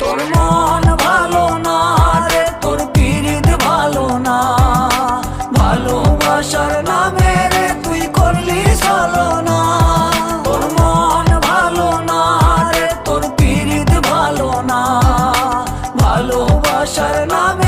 তোর মন ভালো না রে, তোর পিরিত ভালো না। ভালোবাসার নামে রে তুই করলি চলো না তোর মন ভালো না রে, তোর পিরিত ভালো না। ভালোবাসার নামে